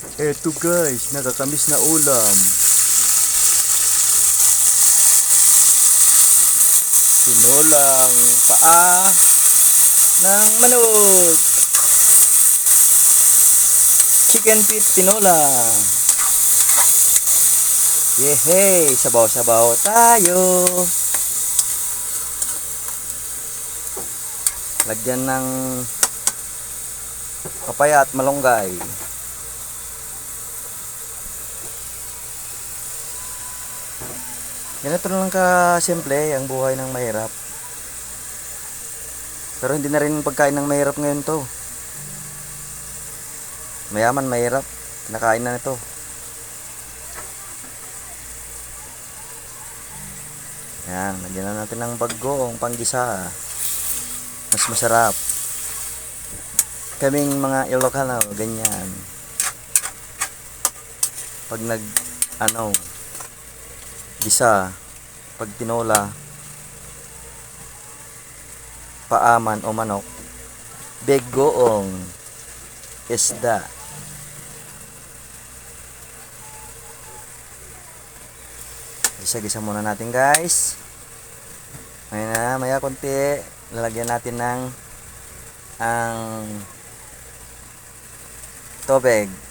Eto guys, nakakamis na ulam. Tinolang paa ng manok. Chicken feet tinola. Yehey! Sabaw-sabaw tayo! Lagyan ng papaya at malunggay. Ganito lang ka simple ang buhay ng mahirap. Pero hindi na rin pagkain ng mahirap ngayon to. Mayaman, mahirap. Nakain na nito. Yan, lagyan na natin ng bagoong panggisa. Mas masarap. Kaming mga Ilocano, ganyan. Pag nag, ano, gisa, pag tinola, paaman o manok, begoong, isda. Gisa-gisa muna natin guys. Ngayon na, maya konti, lalagyan natin ng ang tubig.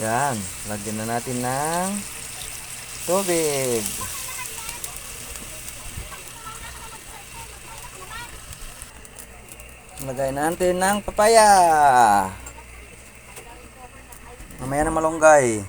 Yan, lagyan na natin ng tubig. Lagay natin ng papaya. Mamaya na malunggay.